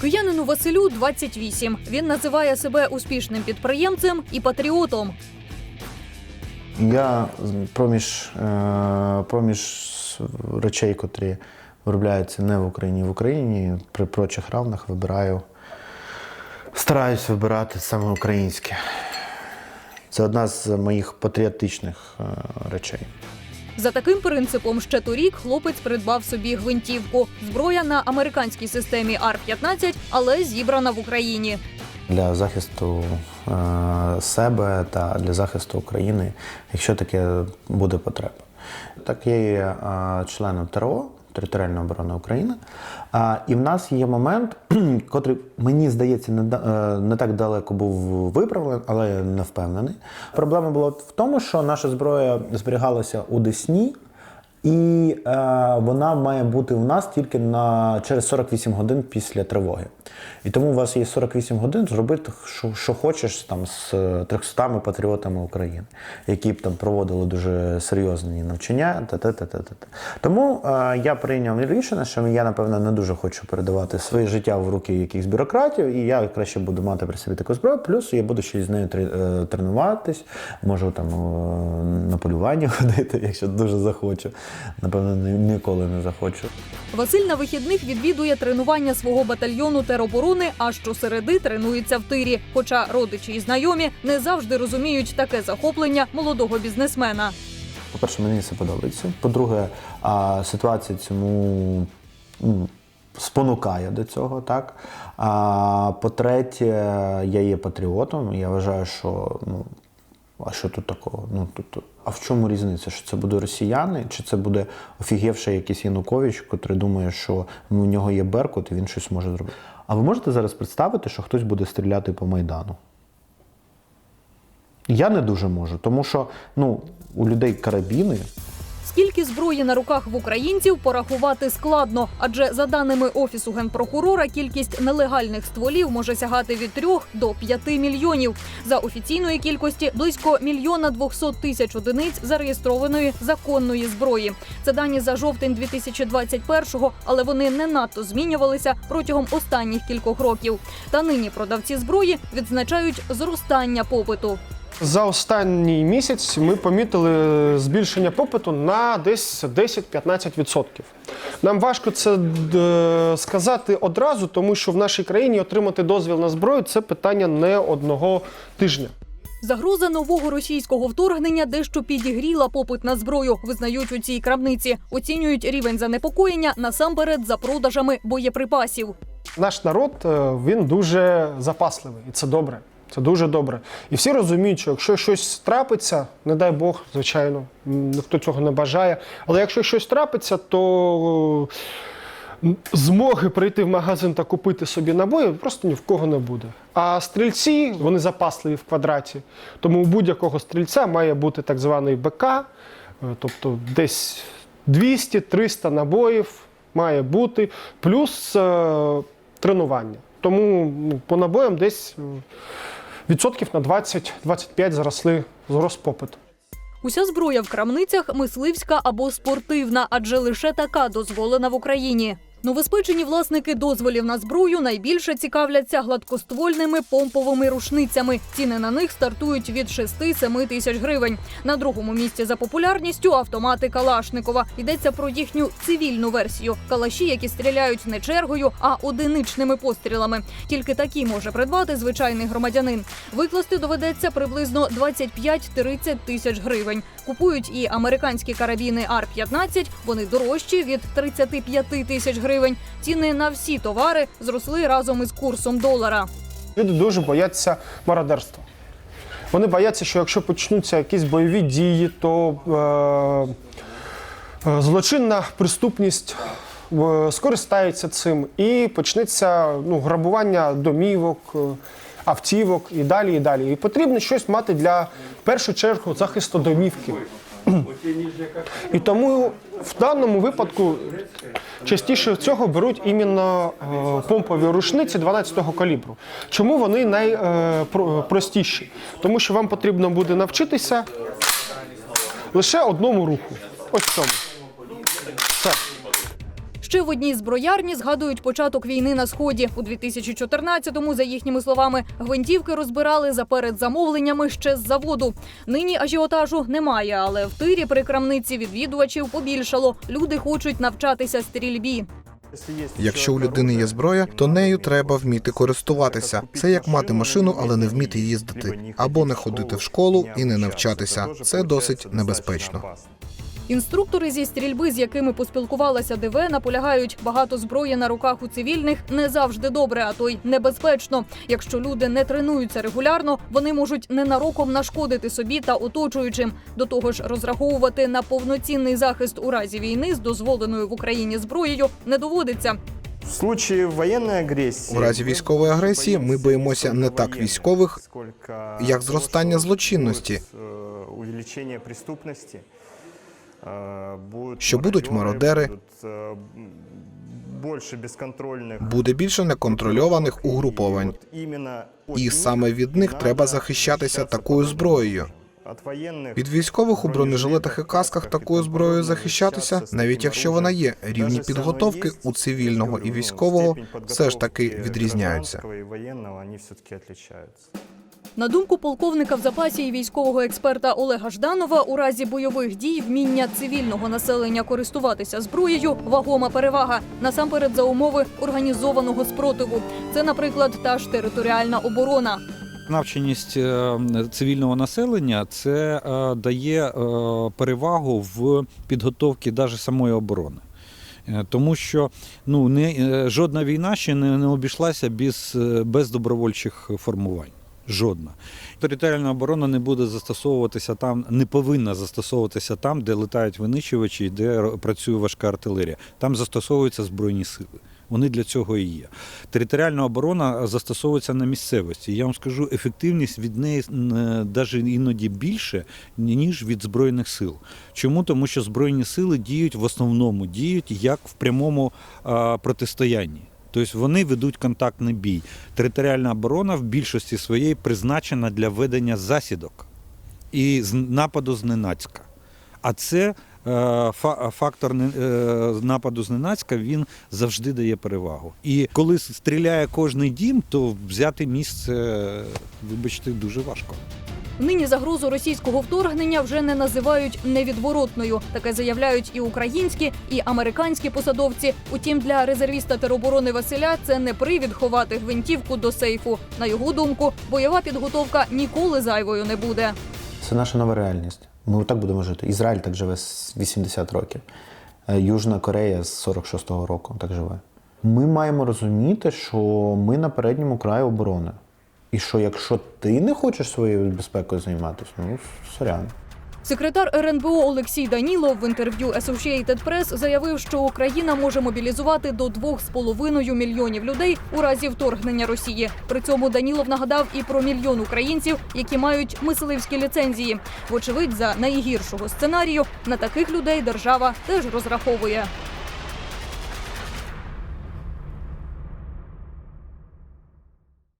Киянину Василю 28. Він називає себе успішним підприємцем і патріотом. Я проміж, е, проміж речей, котрі виробляються не в Україні, в Україні, при прочих равнах вибираю, стараюсь вибирати саме українське. Це одна з моїх патріотичних е, речей. За таким принципом, ще торік хлопець придбав собі гвинтівку. Зброя на американській системі АР-15, але зібрана в Україні. Для захисту е, себе та для захисту України, якщо таке буде потреба. Так є е, членом ТРО Територіальної оборони України. А, і в нас є момент, котрий мені здається не, е, не так далеко був виправлений, але не впевнений. Проблема була в тому, що наша зброя зберігалася у Десні. І е, вона має бути у нас тільки на через 48 годин після тривоги. І тому у вас є 48 годин зробити, що, що хочеш там з е, 300 патріотами України, які б там проводили дуже серйозні навчання. Та-та-та-та-та. Тому е, я прийняв рішення, що я, напевно, не дуже хочу передавати своє життя в руки якихось бюрократів, і я краще буду мати при собі таку зброю. Плюс я буду ще з нею е, тренуватись, можу там е, на полювання ходити, якщо дуже захочу. Напевно, ні- ніколи не захочу. Василь на вихідних відвідує тренування свого батальйону тероборони, а щосереди тренується в тирі. Хоча родичі і знайомі не завжди розуміють таке захоплення молодого бізнесмена. По-перше, мені це подобається. По-друге, ситуація цьому спонукає до цього, так. По-третє, я є патріотом. Я вважаю, що ну. А що тут такого? Ну тут, а в чому різниця? Що це буде росіяни, чи це буде офігівший якийсь Янукович, який думає, що у нього є Беркут і він щось може зробити? А ви можете зараз представити, що хтось буде стріляти по Майдану? Я не дуже можу, тому що ну, у людей карабіни. Скільки зброї на руках в українців порахувати складно, адже за даними офісу генпрокурора, кількість нелегальних стволів може сягати від 3 до 5 мільйонів. За офіційної кількості близько мільйона 200 тисяч одиниць зареєстрованої законної зброї. Це дані за жовтень 2021-го, але вони не надто змінювалися протягом останніх кількох років. Та нині продавці зброї відзначають зростання попиту. За останній місяць ми помітили збільшення попиту на десь 10-15%. Нам важко це е, сказати одразу, тому що в нашій країні отримати дозвіл на зброю це питання не одного тижня. Загроза нового російського вторгнення дещо підігріла попит на зброю, визнають у цій крамниці. Оцінюють рівень занепокоєння насамперед за продажами боєприпасів. Наш народ е, він дуже запасливий, і це добре. Це дуже добре. І всі розуміють, що якщо щось трапиться, не дай Бог, звичайно, ніхто цього не бажає. Але якщо щось трапиться, то змоги прийти в магазин та купити собі набої просто ні в кого не буде. А стрільці вони запасливі в квадраті. Тому у будь-якого стрільця має бути так званий БК, е, тобто десь 200-300 набоїв має бути, плюс е, тренування. Тому ну, по набоям десь відсотків на 20-25 зросли зрос попит. Уся зброя в крамницях мисливська або спортивна, адже лише така дозволена в Україні. Новоспечені власники дозволів на зброю найбільше цікавляться гладкоствольними помповими рушницями. Ціни на них стартують від 6-7 тисяч гривень. На другому місці за популярністю автомати Калашникова. Йдеться про їхню цивільну версію. Калаші, які стріляють не чергою, а одиничними пострілами. Тільки такі може придбати звичайний громадянин. Викласти доведеться приблизно 25-30 тисяч гривень. Купують і американські карабіни АР-15, вони дорожчі від 35 тисяч гривень. Ціни на всі товари зросли разом із курсом долара. Люди дуже бояться мародерства. Вони бояться, що якщо почнуться якісь бойові дії, то е, е, злочинна преступність е, скористається цим і почнеться ну, грабування домівок, е, автівок і далі, і далі. І потрібно щось мати для в першу чергу захисту домівки. І тому в даному випадку частіше цього беруть іменно е, помпові рушниці 12-го калібру. Чому вони найпростіші? Тому що вам потрібно буде навчитися лише одному руху. Ось цьому. Все. Ще в одній зброярні згадують початок війни на сході. У 2014-му, за їхніми словами, гвинтівки розбирали за передзамовленнями ще з заводу. Нині ажіотажу немає, але в тирі при крамниці відвідувачів побільшало. Люди хочуть навчатися стрільбі. Якщо у людини є зброя, то нею треба вміти користуватися. Це як мати машину, але не вміти їздити, або не ходити в школу і не навчатися. Це досить небезпечно. Інструктори зі стрільби, з якими поспілкувалася ДВ, наполягають, багато зброї на руках у цивільних не завжди добре, а то й небезпечно. Якщо люди не тренуються регулярно, вони можуть ненароком нашкодити собі та оточуючим. До того ж, розраховувати на повноцінний захист у разі війни з дозволеною в Україні зброєю не доводиться. В случае воєнної агресії У разі військової агресії ми боїмося не так військових, як зростання злочинності. Що будуть мародери, безконтрольних буде більше неконтрольованих угруповань. І саме від них треба захищатися такою зброєю. Від військових у бронежилетах і касках такою зброєю захищатися, навіть якщо вона є, рівні підготовки у цивільного і військового все ж таки відрізняються. На думку полковника в запасі і військового експерта Олега Жданова, у разі бойових дій вміння цивільного населення користуватися зброєю вагома перевага насамперед за умови організованого спротиву. Це, наприклад, та ж територіальна оборона. Навченість е, цивільного населення це е, дає е, перевагу в підготовці навіть самої оборони. Тому що ну, не, жодна війна ще не, не обійшлася без, без добровольчих формувань. Жодна. Територіальна оборона не буде застосовуватися там, не повинна застосовуватися там, де летають винищувачі і де працює важка артилерія. Там застосовуються збройні сили. Вони для цього і є. Територіальна оборона застосовується на місцевості. Я вам скажу, ефективність від неї навіть іноді більше, ніж від збройних сил. Чому? Тому що збройні сили діють в основному діють як в прямому протистоянні. Тобто вони ведуть контактний бій. Територіальна оборона в більшості своєї призначена для ведення засідок і нападу зненацька. А це е, фа- фактор е, нападу зненацька він завжди дає перевагу. І коли стріляє кожний дім, то взяти місце, вибачте, дуже важко. Нині загрозу російського вторгнення вже не називають невідворотною. Таке заявляють і українські, і американські посадовці. Утім, для резервіста тероборони Василя це не привід ховати гвинтівку до сейфу. На його думку, бойова підготовка ніколи зайвою не буде. Це наша нова реальність. Ми так будемо жити. Ізраїль так живе з 80 років. Е, Южна Корея з 46-го року так живе. Ми маємо розуміти, що ми на передньому краї оборони. І що якщо ти не хочеш своєю безпекою займатися, ну сорян. Секретар РНБО Олексій Данілов в інтерв'ю Associated Press заявив, що Україна може мобілізувати до 2,5 мільйонів людей у разі вторгнення Росії. При цьому Данілов нагадав і про мільйон українців, які мають мисливські ліцензії. Вочевидь, за найгіршого сценарію на таких людей держава теж розраховує.